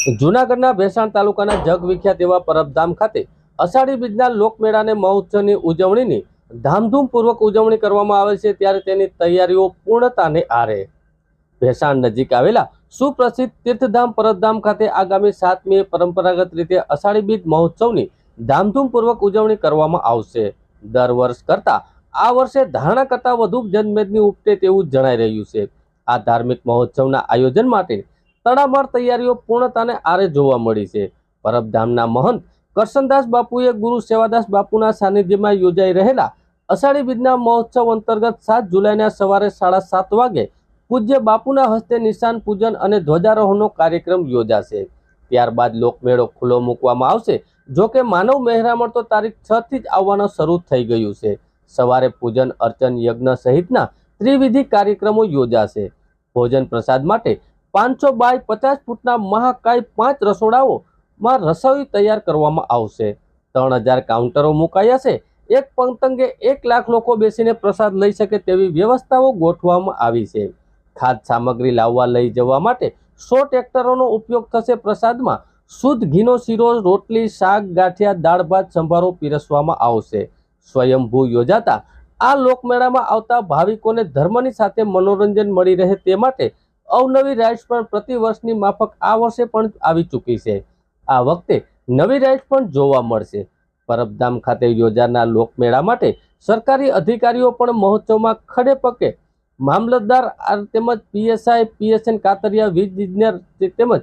જૂનાગઢના ભેસાણ તાલુકાના જગવિખ્યાત એવા પરબધામ ખાતે અષાઢી બીજના લોકમેળાને મહોત્સવની ઉજવણીની ધામધૂમપૂર્વક ઉજવણી કરવામાં આવે છે. ત્યારે તેની તૈયારીઓ પૂર્ણતાને આરે. ભેસાણ નજીક આવેલા સુપ્રસિદ્ધ તીર્થધામ પરબધામ ખાતે આગામી સાતમીએ પરંપરાગત રીતે અષાઢી બીજ મહોત્સવની ધામધૂમપૂર્વક ઉજવણી કરવામાં આવશે. દર વર્ષ કરતાં આ વર્ષે ધારણા કરતાં વધુ જનમેદની ઉપટે તેવું જણાઈ રહ્યું છે. આ ધાર્મિક મહોત્સવના આયોજન માટે તડામાર તૈયારીઓ પૂર્ણતાને આરે જોવા મળી છે. પરબધામના મહંત કરશનદાસ બાપુએ ગુરુ સેવાદાસ બાપુના સાનિધ્યમાં યોજાઈ રહેલા અષાઢી બીજના મહોત્સવ અંતર્ગત સાત જુલાઈના સવારે સાડા સાત વાગે પૂજ્ય બાપુના હસ્તે નિશાન પૂજન અને ધ્વજારોહણનો કાર્યક્રમ યોજાશે. ત્યારબાદ લોકમેળો ખુલ્લો મૂકવામાં આવશે. જો કે માનવ મહેરામણ તો તારીખ છ થી જ આવવાનો શરૂ થઈ ગયું છે. સવારે પૂજન, અર્ચન, યજ્ઞ સહિતના ત્રિવિધિ કાર્યક્રમો યોજાશે. ભોજન પ્રસાદ માટે પાંચસો બાય પચાસ ફૂટના મહાકાય પાંચ રસોડાઓમાં રસોઈ તૈયાર કરવામાં આવશે. ત્રણ હજાર કાઉન્ટરો મુકાયા છે. એક પતંગે એક લાખ લોકો બેસીને પ્રસાદ લઈ શકે તેવી વ્યવસ્થાઓ ગોઠવવામાં આવી છે. ખાદ્ય સામગ્રી લાવવા લઈ જવા માટે સો ટ્રેક્ટરોનો ઉપયોગ થશે પ્રસાદમાં. શુદ્ધ ઘીનો શીરો, રોટલી, શાક, ગાંઠિયા, દાળ ભાત, સંભારો પીરસવામાં આવશે. સ્વયંભૂ યોજાતા આ લોકમેળામાં આવતા ભાવિકોને ધર્મની સાથે મનોરંજન મળી રહે તે માટે અવનવી રાઇડ્સ પણ પ્રતિ વર્ષની માફક આ વર્ષે પણ આવી ચૂકી છે. આ વખતે નવી રાઇડ્સ પણ જોવા મળશે. પરબધામ ખાતે યોજાનાર લોકમેળા માટે સરકારી અધિકારીઓ પણ મહોત્સવમાં ખડે પગે. મામલતદાર તેમજ પીએસઆઈ પીએસએન કાતરિયા, વીજ ઇજનેર તેમજ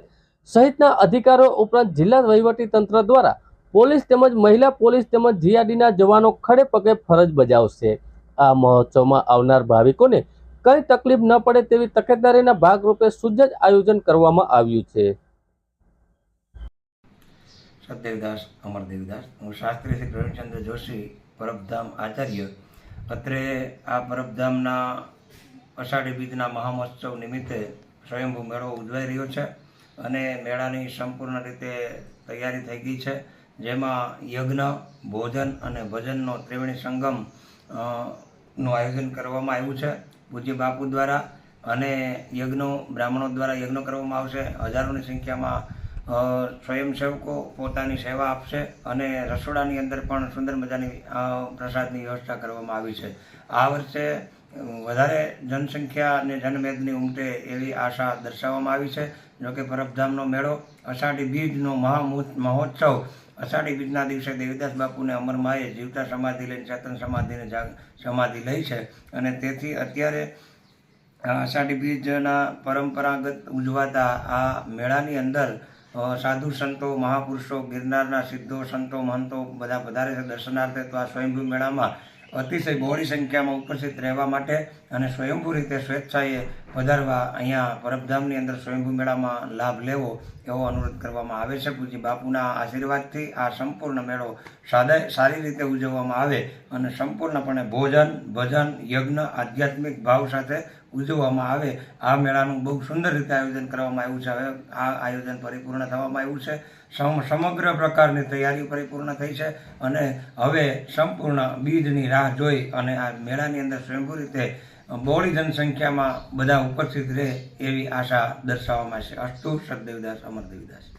સહિતના અધિકારીઓ ઉપરાંત જિલ્લા વહીવટી તંત્ર દ્વારા પોલીસ તેમજ મહિલા પોલીસ તેમજ જીઆરડીના જવાનો ખડે પગે ફરજ બજાવશે. આ મહોત્સવમાં આવનાર ભાવિકોને કઈ તકલીફ ન પડે તેવી તકેદારીના ભાગરૂપે સુજ્જ આયોજન કરવામાં આવ્યું છે. સતદેવદાસ અમરદેવદાસ, હું શાસ્ત્રી શ્રી પ્રવીણચંદ્ર જોશી, પરબધામ આચાર્ય. અત્રે આ પરબધામના અષાઢી બીજના મહામહોત્સવ નિમિત્તે સ્વયંભૂ મેળો ઉજવાઈ રહ્યો છે અને મેળાની સંપૂર્ણ રીતે તૈયારી થઈ ગઈ છે. જેમાં યજ્ઞ, ભોજન અને ભજનનો ત્રિવેણી સંગમ નું આયોજન કરવામાં આવ્યું છે. પૂજ્ય બાપુ દ્વારા અને યજ્ઞો, બ્રાહ્મણો દ્વારા યજ્ઞો કરવામાં આવશે. હજારોની સંખ્યામાં સ્વયંસેવકો પોતાની સેવા આપશે અને રસોડાની અંદર પણ સુંદર મજાની પ્રસાદની વ્યવસ્થા કરવામાં આવી છે. આ વર્ષે વધારે જનસંખ્યા અને જનમેદની ઉમટે એવી આશા દર્શાવવામાં આવી છે. જોકે પરબધામનો મેળો, અષાઢી બીજનો મહા મહોત્સવ અષાઢી બીજના દિવસે દેવીદાસ બાપુને અમરમાએ જીવતા સમાધિ લઈને ચેતન સમાધિને સમાધિ લઈ છે. અને તેથી અત્યારે અષાઢી બીજના પરંપરાગત ઉજવાતા આ મેળાની અંદર સાધુ સંતો, મહાપુરુષો, ગિરનારના સિદ્ધો, સંતો, મહંતો બધા વધારે છે દર્શનાર્થે. તો આ સ્વયંભૂ મેળામાં અતિશય બહોળી સંખ્યામાં ઉપસ્થિત રહેવા માટે અને સ્વયંભૂ રીતે સ્વેચ્છાએ પધારવા અહીંયા પરબધામની અંદર સ્વયંભૂ મેળામાં લાભ લેવો એવો અનુરોધ કરવામાં આવે છે. પૂજ્ય બાપુના આશીર્વાદથી આ સંપૂર્ણ મેળો સાદા સારી રીતે ઉજવવામાં આવે અને સંપૂર્ણપણે ભોજન, ભજન, યજ્ઞ, આધ્યાત્મિક ભાવ સાથે ઉજવવામાં આવે. આ મેળાનું બહુ સુંદર રીતે આયોજન કરવામાં આવ્યું છે. હવે આ આયોજન પરિપૂર્ણ થવામાં આવ્યું છે. સમ, સમગ્ર પ્રકારની તૈયારી પરિપૂર્ણ થઈ છે અને હવે સંપૂર્ણ બીજની રાહ જોઈ અને આ મેળાની અંદર સ્વયંભૂ રીતે બહોળી જનસંખ્યામાં બધા ઉપસ્થિત રહે એવી આશા દર્શાવવામાં છે. અસ્તુ સદદેવદાસ અમરદેવદાસ.